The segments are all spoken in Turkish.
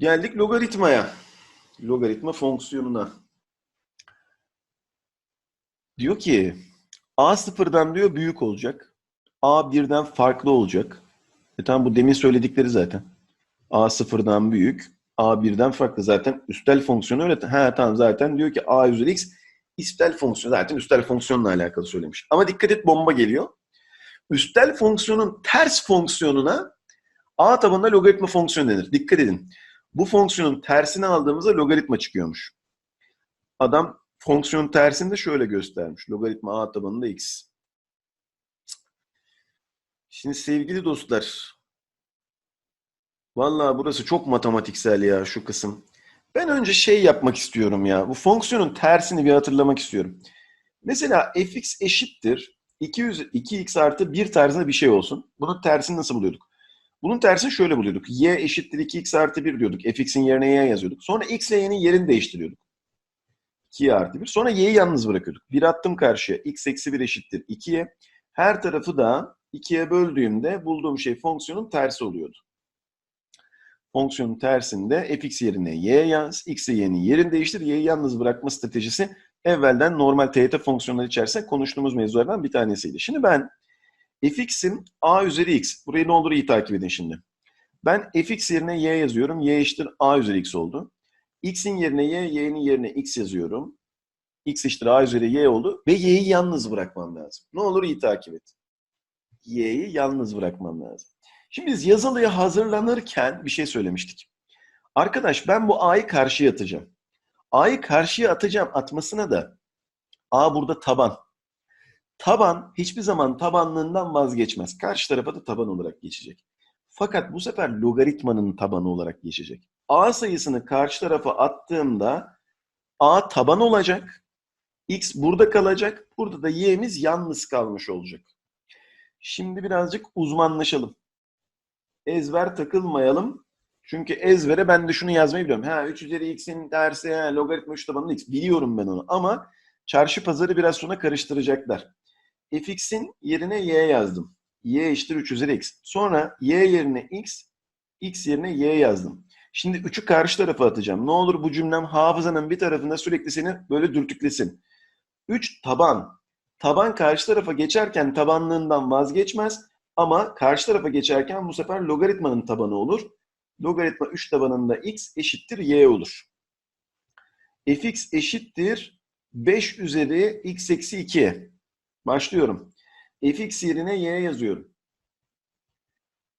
Geldik logaritmaya. Logaritma fonksiyonuna. Diyor ki a sıfırdan diyor büyük olacak. a birden farklı olacak. E tamam bu demin söyledikleri zaten. a sıfırdan büyük. a birden farklı zaten üstel fonksiyonu öyle. Ha tamam zaten diyor ki a üzeri x üstel fonksiyon zaten üstel fonksiyonla alakalı söylemiş. Ama dikkat et bomba geliyor. Üstel fonksiyonun ters fonksiyonuna a tabanında logaritma fonksiyonu denir. Dikkat edin. Bu fonksiyonun tersini aldığımızda logaritma çıkıyormuş. Adam fonksiyonun tersini de şöyle göstermiş. Logaritma a tabanında x. Şimdi sevgili dostlar, vallahi burası çok matematiksel ya şu kısım. Ben önce şey yapmak istiyorum ya. Bu fonksiyonun tersini bir hatırlamak istiyorum. Mesela fx eşittir 200, 2x artı 1 tarzında bir şey olsun. Bunun tersini nasıl buluyorduk? Bunun tersini şöyle buluyorduk. y eşittir 2x artı 1 diyorduk. fx'in yerine y yazıyorduk. Sonra x ile y'nin yerini değiştiriyorduk. 2 artı 1. Sonra y'yi yalnız bırakıyorduk. 1 attım karşıya. x eksi 1 eşittir 2'ye. Her tarafı da 2'ye böldüğümde bulduğum şey fonksiyonun tersi oluyordu. Fonksiyonun tersinde fx yerine y yaz, x ile y'nin yerini değiştir, y'yi yalnız bırakma stratejisi evvelden normal TYT fonksiyonları içerisinde konuştuğumuz mevzulardan bir tanesiydi. Şimdi ben fx'in a üzeri x. Burayı ne olur iyi takip edin şimdi. Ben fx yerine y yazıyorum. y eşittir a üzeri x oldu. x'in yerine y, y'nin yerine x yazıyorum. x eşittir a üzeri y oldu. Ve y'yi yalnız bırakmam lazım. Ne olur iyi takip et. y'yi yalnız bırakmam lazım. Şimdi biz yazılıya hazırlanırken bir şey söylemiştik. Arkadaş ben bu a'yı karşıya atacağım. a'yı karşıya atacağım. Atmasına da a burada taban. Taban hiçbir zaman tabanlığından vazgeçmez. Karşı tarafa da taban olarak geçecek. Fakat bu sefer logaritmanın tabanı olarak geçecek. A sayısını karşı tarafa attığımda A taban olacak. X burada kalacak. Burada da Y'miz yalnız kalmış olacak. Şimdi birazcık uzmanlaşalım. Ezber takılmayalım. Çünkü ezbere ben de şunu yazmayı biliyorum. Ha 3 üzeri x'in tersi ha, logaritma 3 tabanlı x. Biliyorum ben onu ama çarşı pazarı biraz sonra karıştıracaklar fx'in yerine y yazdım. y eşittir 3 üzeri x. Sonra y yerine x, x yerine y yazdım. Şimdi 3'ü karşı tarafa atacağım. Ne olur bu cümlem hafızanın bir tarafında sürekli seni böyle dürtüklesin. 3 taban. Taban karşı tarafa geçerken tabanlığından vazgeçmez. Ama karşı tarafa geçerken bu sefer logaritmanın tabanı olur. Logaritma 3 tabanında x eşittir y olur. fx eşittir 5 üzeri x eksi 2. Başlıyorum. fx yerine y yazıyorum.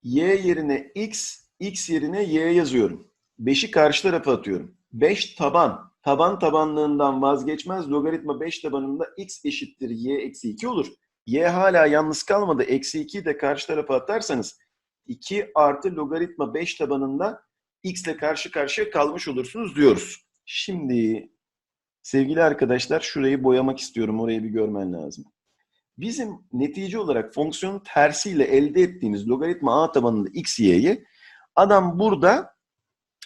y yerine x, x yerine y yazıyorum. 5'i karşı tarafa atıyorum. 5 taban. Taban tabanlığından vazgeçmez. Logaritma 5 tabanında x eşittir y eksi 2 olur. y hala yalnız kalmadı. Eksi 2'yi de karşı tarafa atarsanız 2 artı logaritma 5 tabanında x ile karşı karşıya kalmış olursunuz diyoruz. Şimdi sevgili arkadaşlar şurayı boyamak istiyorum. Orayı bir görmen lazım. Bizim netice olarak fonksiyonun tersiyle elde ettiğimiz logaritma a tabanında x, y'yi adam burada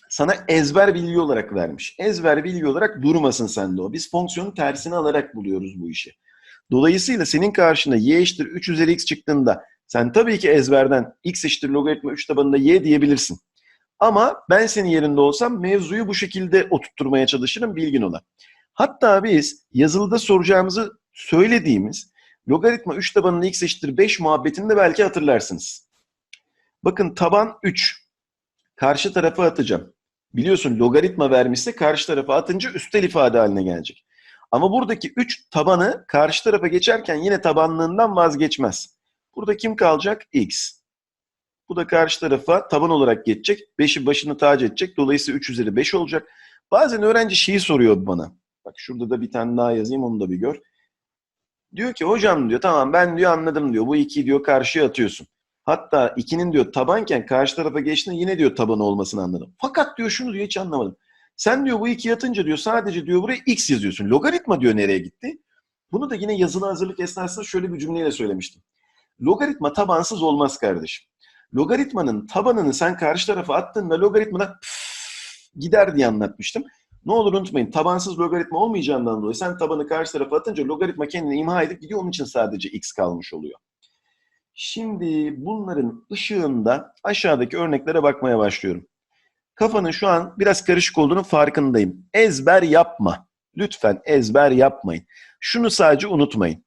sana ezber bilgi olarak vermiş. Ezber bilgi olarak durmasın sende o. Biz fonksiyonun tersini alarak buluyoruz bu işi. Dolayısıyla senin karşına y eşittir 3 üzeri x çıktığında sen tabii ki ezberden x eşittir logaritma 3 tabanında y diyebilirsin. Ama ben senin yerinde olsam mevzuyu bu şekilde oturtturmaya çalışırım bilgin ola. Hatta biz yazılıda soracağımızı söylediğimiz Logaritma 3 tabanında x eşittir 5 muhabbetini de belki hatırlarsınız. Bakın taban 3. Karşı tarafa atacağım. Biliyorsun logaritma vermişse karşı tarafa atınca üstel ifade haline gelecek. Ama buradaki 3 tabanı karşı tarafa geçerken yine tabanlığından vazgeçmez. Burada kim kalacak? x. Bu da karşı tarafa taban olarak geçecek. 5'i başını tac edecek. Dolayısıyla 3 üzeri 5 olacak. Bazen öğrenci şeyi soruyor bana. Bak şurada da bir tane daha yazayım onu da bir gör. Diyor ki hocam diyor tamam ben diyor anladım diyor. Bu iki diyor karşıya atıyorsun. Hatta ikinin diyor tabanken karşı tarafa geçtiğinde yine diyor tabanı olmasını anladım. Fakat diyor şunu diyor hiç anlamadım. Sen diyor bu iki yatınca diyor sadece diyor buraya x yazıyorsun. Logaritma diyor nereye gitti? Bunu da yine yazılı hazırlık esnasında şöyle bir cümleyle söylemiştim. Logaritma tabansız olmaz kardeşim. Logaritmanın tabanını sen karşı tarafa attığında logaritmada gider diye anlatmıştım. Ne olur unutmayın tabansız logaritma olmayacağından dolayı sen tabanı karşı tarafa atınca logaritma kendini imha edip gidiyor onun için sadece x kalmış oluyor. Şimdi bunların ışığında aşağıdaki örneklere bakmaya başlıyorum. Kafanın şu an biraz karışık olduğunun farkındayım. Ezber yapma. Lütfen ezber yapmayın. Şunu sadece unutmayın.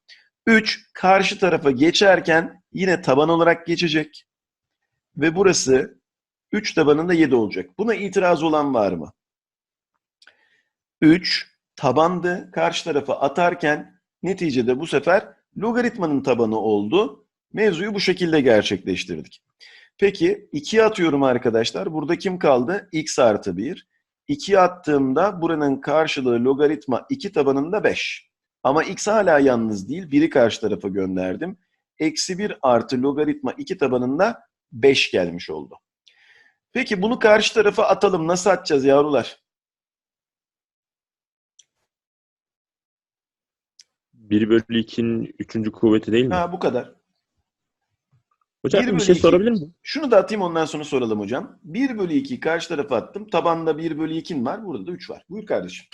3 karşı tarafa geçerken yine taban olarak geçecek. Ve burası 3 tabanında 7 olacak. Buna itiraz olan var mı? 3 tabandı. Karşı tarafa atarken neticede bu sefer logaritmanın tabanı oldu. Mevzuyu bu şekilde gerçekleştirdik. Peki 2'ye atıyorum arkadaşlar. Burada kim kaldı? x artı 1. 2'ye attığımda buranın karşılığı logaritma 2 tabanında 5. Ama x hala yalnız değil. 1'i karşı tarafa gönderdim. Eksi 1 artı logaritma 2 tabanında 5 gelmiş oldu. Peki bunu karşı tarafa atalım. Nasıl atacağız yavrular? 1 bölü 2'nin 3. kuvveti değil mi? Ha bu kadar. Hocam bir bir, şey iki. sorabilir miyim? Şunu da atayım ondan sonra soralım hocam. 1 bölü 2'yi karşı tarafa attım. Tabanda 1 bölü 2'in var. Burada da 3 var. Buyur kardeşim.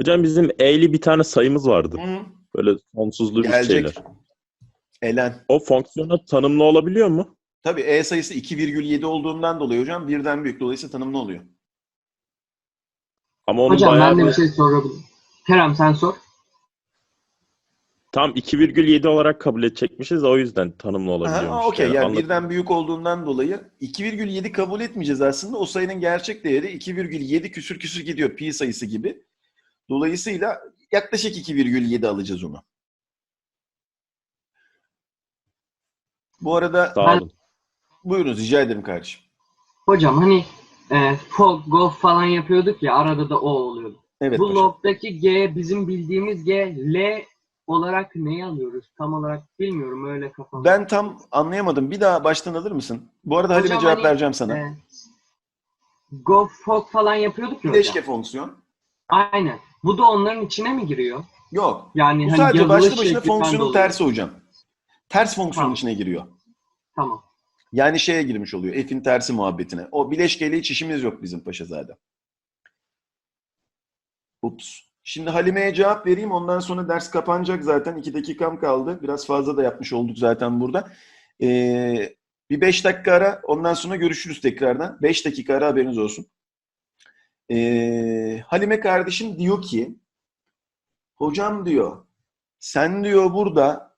Hocam bizim e'li bir tane sayımız vardı. Hı. Böyle sonsuzlu bir Gelecek. şeyler. Elen. O fonksiyona tanımlı olabiliyor mu? Tabii E sayısı 2,7 olduğundan dolayı hocam birden büyük. Dolayısıyla tanımlı oluyor. Ama onun Hocam bayağı ben de bir- bir şey sorabilirim. Kerem sen sor. Tam 2,7 olarak kabul edecekmişiz o yüzden tanımlı Aha, olabiliyormuş. okey. Yani anladım. birden büyük olduğundan dolayı 2,7 kabul etmeyeceğiz aslında. O sayının gerçek değeri 2,7 küsür küsür gidiyor pi sayısı gibi. Dolayısıyla yaklaşık 2,7 alacağız onu. Bu arada Sağ olun. buyurunuz rica ederim kardeşim. Hocam hani e, folk, golf falan yapıyorduk ya arada da o oluyordu. Evet Bu paşam. log'daki G bizim bildiğimiz G, L olarak neyi alıyoruz? Tam olarak bilmiyorum öyle kafamda. Ben tam anlayamadım. Bir daha baştan alır mısın? Bu arada Halime cevap hani, vereceğim sana. E, go, folk falan yapıyorduk ya Bileşke fonksiyon. Aynen. Bu da onların içine mi giriyor? Yok. Yani Bu hani sadece başlı başına fonksiyonun tersi hocam. Ters fonksiyonun Tamam. içine giriyor. Tamam. Yani şeye girmiş oluyor. F'in tersi muhabbetine. O bileşkeyle hiç işimiz yok bizim Paşazade. Ups. Şimdi Halime'ye cevap vereyim. Ondan sonra ders kapanacak zaten. İki dakikam kaldı. Biraz fazla da yapmış olduk zaten burada. Ee, bir beş dakika ara. Ondan sonra görüşürüz tekrardan. Beş dakika ara haberiniz olsun. Ee, Halime kardeşim diyor ki hocam diyor sen diyor burada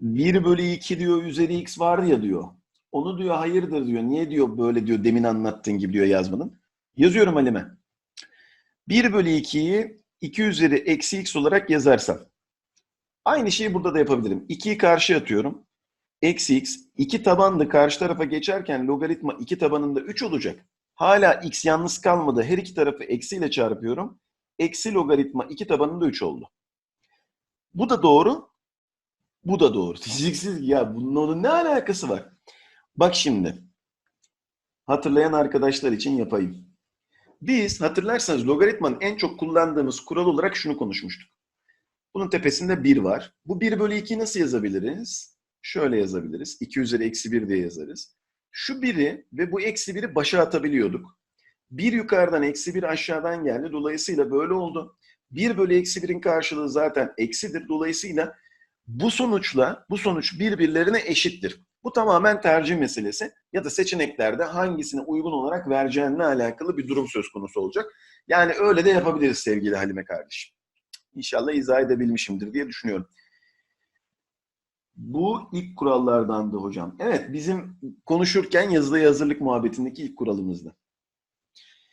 1 bölü 2 diyor üzeri x vardı ya diyor. Onu diyor hayırdır diyor. Niye diyor böyle diyor demin anlattığın gibi diyor yazmanın. Yazıyorum Halime. 1 bölü 2'yi 2 üzeri eksi x olarak yazarsam. Aynı şeyi burada da yapabilirim. 2'yi karşıya atıyorum. Eksi x. 2 tabanlı karşı tarafa geçerken logaritma 2 tabanında 3 olacak. Hala x yalnız kalmadı. Her iki tarafı eksiyle çarpıyorum. Eksi logaritma 2 tabanında 3 oldu. Bu da doğru. Bu da doğru. Fiziksiz ya bunun ne alakası var? Bak şimdi. Hatırlayan arkadaşlar için yapayım. Biz hatırlarsanız logaritmanın en çok kullandığımız kural olarak şunu konuşmuştuk. Bunun tepesinde 1 var. Bu 1 bölü 2'yi nasıl yazabiliriz? Şöyle yazabiliriz. 2 üzeri eksi 1 diye yazarız. Şu 1'i ve bu eksi 1'i başa atabiliyorduk. 1 yukarıdan eksi 1 aşağıdan geldi. Dolayısıyla böyle oldu. 1 bölü eksi 1'in karşılığı zaten eksidir. Dolayısıyla bu sonuçla bu sonuç birbirlerine eşittir. Bu tamamen tercih meselesi ya da seçeneklerde hangisine uygun olarak vereceğinle alakalı bir durum söz konusu olacak. Yani öyle de yapabiliriz sevgili Halime kardeşim. İnşallah izah edebilmişimdir diye düşünüyorum. Bu ilk kurallardandı hocam. Evet bizim konuşurken yazılı hazırlık muhabbetindeki ilk kuralımızdı.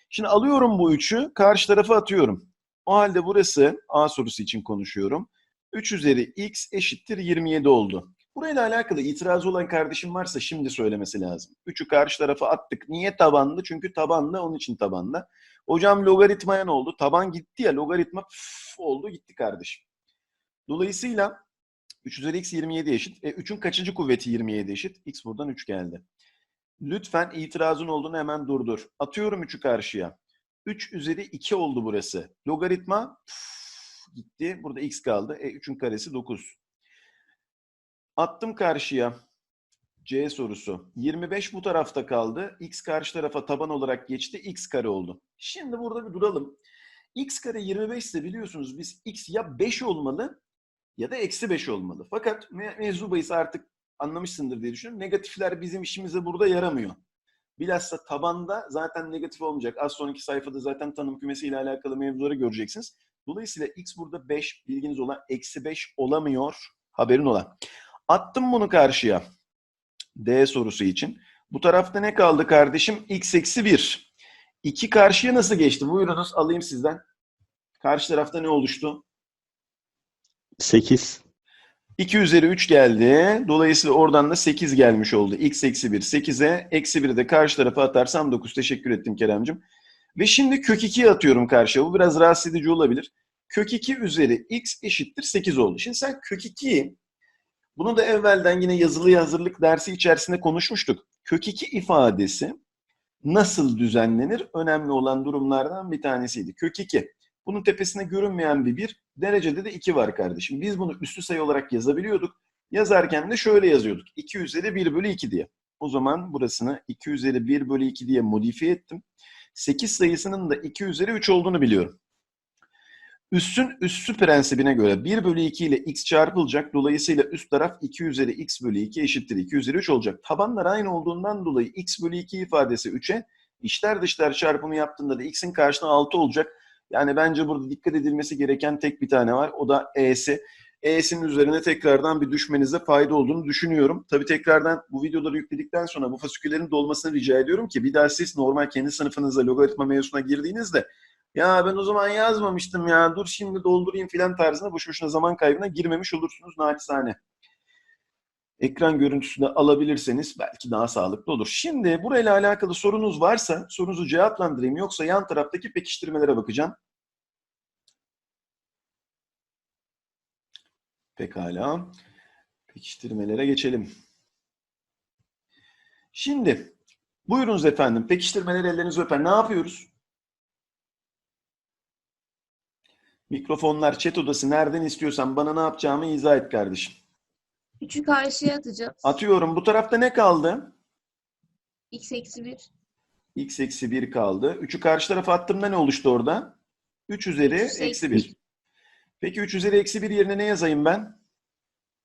Şimdi alıyorum bu üçü karşı tarafa atıyorum. O halde burası A sorusu için konuşuyorum. 3 üzeri x eşittir 27 oldu. Burayla alakalı itirazı olan kardeşim varsa şimdi söylemesi lazım. 3'ü karşı tarafa attık. Niye tabanlı? Çünkü tabanlı onun için tabanlı. Hocam logaritmaya ne oldu? Taban gitti ya logaritma püf oldu gitti kardeşim. Dolayısıyla 3 üzeri x 27 eşit. E, 3'ün kaçıncı kuvveti 27 eşit? x buradan 3 geldi. Lütfen itirazın olduğunu hemen durdur. Atıyorum 3'ü karşıya. 3 üzeri 2 oldu burası. Logaritma püf, gitti. Burada x kaldı. E 3'ün karesi 9. Attım karşıya. C sorusu. 25 bu tarafta kaldı. X karşı tarafa taban olarak geçti. X kare oldu. Şimdi burada bir duralım. X kare 25 ise biliyorsunuz biz X ya 5 olmalı ya da eksi 5 olmalı. Fakat me- mevzu bahis artık anlamışsındır diye düşünüyorum. Negatifler bizim işimize burada yaramıyor. Bilhassa tabanda zaten negatif olmayacak. Az sonraki sayfada zaten tanım kümesiyle alakalı mevzuları göreceksiniz. Dolayısıyla x burada 5 bilginiz olan eksi 5 olamıyor. Haberin olan. Attım bunu karşıya. D sorusu için. Bu tarafta ne kaldı kardeşim? x eksi 1. 2 karşıya nasıl geçti? Buyurunuz alayım sizden. Karşı tarafta ne oluştu? 8. 2 üzeri 3 geldi. Dolayısıyla oradan da 8 gelmiş oldu. x eksi 1 8'e. Eksi 1'i de karşı tarafa atarsam 9. Teşekkür ettim Keremcim. Ve şimdi kök 2'yi atıyorum karşıya. Bu biraz rahatsız edici olabilir. Kök 2 üzeri x eşittir 8 oldu. Şimdi sen kök 2'yi bunu da evvelden yine yazılı hazırlık dersi içerisinde konuşmuştuk. Kök 2 ifadesi nasıl düzenlenir? Önemli olan durumlardan bir tanesiydi. Kök 2. Bunun tepesine görünmeyen bir 1, derecede de 2 var kardeşim. Biz bunu üstü sayı olarak yazabiliyorduk. Yazarken de şöyle yazıyorduk. 2 üzeri 1 bölü 2 diye. O zaman burasını 2 üzeri 1 bölü 2 diye modifiye ettim. 8 sayısının da 2 üzeri 3 olduğunu biliyorum. Üssün üssü prensibine göre 1 bölü 2 ile x çarpılacak. Dolayısıyla üst taraf 2 üzeri x bölü 2 eşittir 2 üzeri 3 olacak. Tabanlar aynı olduğundan dolayı x bölü 2 ifadesi 3'e, içler dışlar çarpımı yaptığında da x'in karşına 6 olacak. Yani bence burada dikkat edilmesi gereken tek bir tane var. O da e'si. E'sinin üzerine tekrardan bir düşmenize fayda olduğunu düşünüyorum. Tabii tekrardan bu videoları yükledikten sonra bu fasiküllerin dolmasını rica ediyorum ki bir daha siz normal kendi sınıfınızda logaritma mevzusuna girdiğinizde ya ben o zaman yazmamıştım ya dur şimdi doldurayım filan tarzına boş boşuna zaman kaybına girmemiş olursunuz naçizane. Ekran görüntüsünü alabilirseniz belki daha sağlıklı olur. Şimdi burayla alakalı sorunuz varsa sorunuzu cevaplandırayım yoksa yan taraftaki pekiştirmelere bakacağım. Pekala. Pekiştirmelere geçelim. Şimdi buyurunuz efendim. Pekiştirmeleri ellerinizi öper. Ne yapıyoruz? Mikrofonlar, chat odası nereden istiyorsan bana ne yapacağımı izah et kardeşim. Üçü karşıya atacağız. Atıyorum. Bu tarafta ne kaldı? X eksi 1. x eksi 1 kaldı. 3'ü karşı tarafa attığımda ne oluştu orada? 3 üzeri Üç eksi eksi 1. Peki 3 üzeri eksi 1 yerine ne yazayım ben?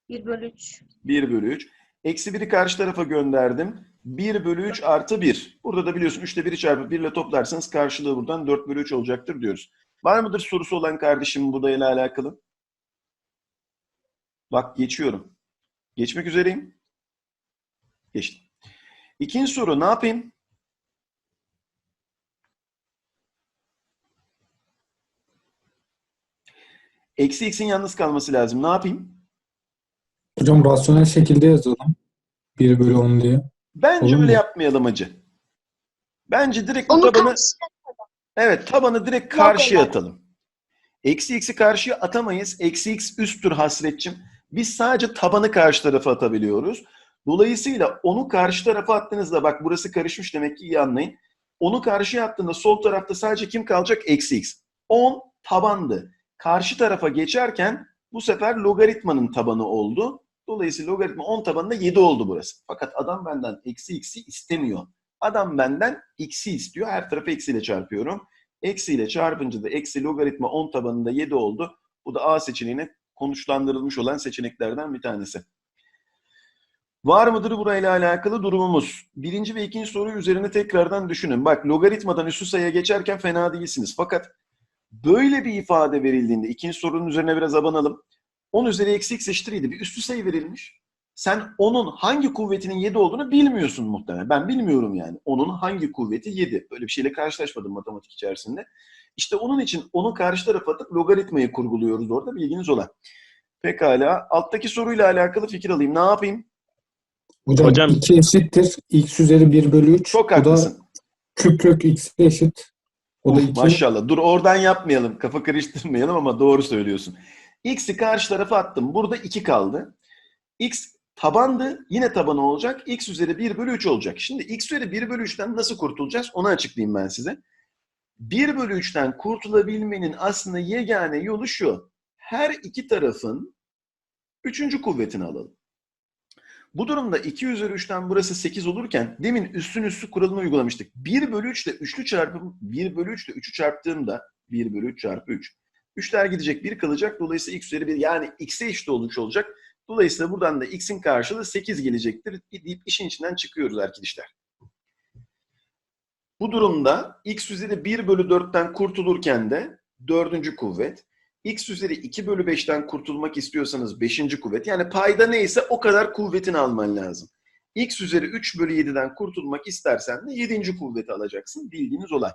1 bölü 3. 1 bölü 3. Eksi 1'i karşı tarafa gönderdim. 1 bölü 3 artı 1. Burada da biliyorsun 3'te 1'i çarpıp 1 ile toplarsanız karşılığı buradan 4 bölü 3 olacaktır diyoruz. Var mıdır sorusu olan kardeşim bu ile alakalı? Bak geçiyorum. Geçmek üzereyim. Geçtim. İkinci soru ne yapayım? Eksi x'in yalnız kalması lazım. Ne yapayım? Hocam rasyonel şekilde yazalım. 1 bölü 10 diye. Bence Olur öyle mu? yapmayalım hacı. Bence direkt bu Onu tabanı, evet tabanı direkt karşıya atalım. Eksi x'i karşıya atamayız. Eksi x üsttür hasretçim. Biz sadece tabanı karşı tarafa atabiliyoruz. Dolayısıyla onu karşı tarafa attığınızda bak burası karışmış demek ki iyi anlayın. Onu karşıya attığında sol tarafta sadece kim kalacak? Eksi x. 10 tabandı. Karşı tarafa geçerken bu sefer logaritmanın tabanı oldu. Dolayısıyla logaritma 10 tabanında 7 oldu burası. Fakat adam benden eksi x'i istemiyor. Adam benden x'i istiyor. Her tarafı eksiyle çarpıyorum. Eksiyle çarpınca da eksi logaritma 10 tabanında 7 oldu. Bu da A seçeneğine konuşlandırılmış olan seçeneklerden bir tanesi. Var mıdır burayla alakalı durumumuz? Birinci ve ikinci soru üzerine tekrardan düşünün. Bak logaritmadan üstü sayıya geçerken fena değilsiniz. Fakat böyle bir ifade verildiğinde ikinci sorunun üzerine biraz abanalım. 10 üzeri eksi x eşittir 7 bir üstü sayı verilmiş. Sen onun hangi kuvvetinin 7 olduğunu bilmiyorsun muhtemelen. Ben bilmiyorum yani. Onun hangi kuvveti 7. Böyle bir şeyle karşılaşmadım matematik içerisinde. İşte onun için onu karşı tarafa atıp logaritmayı kurguluyoruz orada bilginiz olan. Pekala. Alttaki soruyla alakalı fikir alayım. Ne yapayım? Hocam, Hocam- 2 eşittir. x üzeri 1 bölü 3. Çok O da haklısın. küp kök x'e eşit. O da Uf, 2. maşallah. Dur oradan yapmayalım. Kafa karıştırmayalım ama doğru söylüyorsun. X'i karşı tarafa attım. Burada 2 kaldı. X tabandı. Yine tabanı olacak. X üzeri 1 bölü 3 olacak. Şimdi X üzeri 1 bölü 3'ten nasıl kurtulacağız? Onu açıklayayım ben size. 1 bölü 3'ten kurtulabilmenin aslında yegane yolu şu. Her iki tarafın üçüncü kuvvetini alalım. Bu durumda 2 üzeri 3'ten burası 8 olurken demin üstün üstü kuralını uygulamıştık. 1 bölü 3 ile üçlü çarpım 1 bölü 3 ile 3'ü çarptığımda 1 bölü 3 çarpı 3. 3'ler gidecek 1 kalacak. Dolayısıyla x üzeri 1 yani x'e eşit olmuş olacak. Dolayısıyla buradan da x'in karşılığı 8 gelecektir deyip işin içinden çıkıyoruz arkadaşlar. Bu durumda x üzeri 1 bölü 4'ten kurtulurken de dördüncü kuvvet. x üzeri 2 bölü 5'ten kurtulmak istiyorsanız beşinci kuvvet. Yani payda neyse o kadar kuvvetini alman lazım. x üzeri 3 bölü 7'den kurtulmak istersen de yedinci kuvveti alacaksın. Bildiğiniz olay.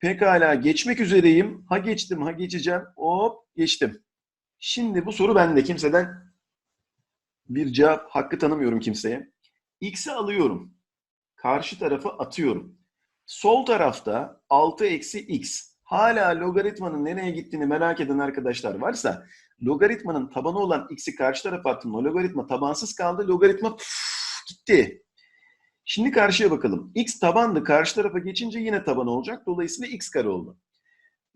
Pekala geçmek üzereyim. Ha geçtim ha geçeceğim. Hop geçtim. Şimdi bu soru bende. Kimseden bir cevap hakkı tanımıyorum kimseye. X'i alıyorum. Karşı tarafa atıyorum. Sol tarafta 6 eksi x. Hala logaritmanın nereye gittiğini merak eden arkadaşlar varsa logaritmanın tabanı olan x'i karşı tarafa attım. O logaritma tabansız kaldı. Logaritma püf, gitti. Şimdi karşıya bakalım. x tabandı. Karşı tarafa geçince yine taban olacak. Dolayısıyla x kare oldu.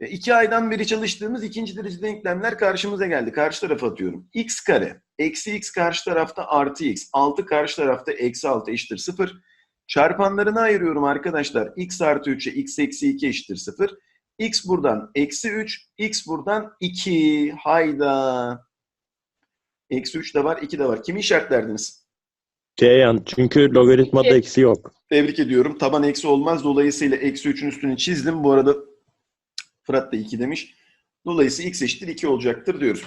E, iki aydan beri çalıştığımız ikinci derece denklemler karşımıza geldi. Karşı tarafa atıyorum. x kare. Eksi x karşı tarafta artı x. 6 karşı tarafta eksi 6 eşittir 0. Çarpanlarını ayırıyorum arkadaşlar. x artı 3'e x eksi 2 eşittir 0. x buradan eksi 3. x buradan 2. Hayda. Eksi 3 de var 2 de var. Kimi işaretlerdiniz? Ceyhan. Çünkü logaritmada eksi yok. Tebrik ediyorum. Taban eksi olmaz. Dolayısıyla eksi 3'ün üstünü çizdim. Bu arada Fırat da 2 demiş. Dolayısıyla x eşittir 2 olacaktır diyoruz.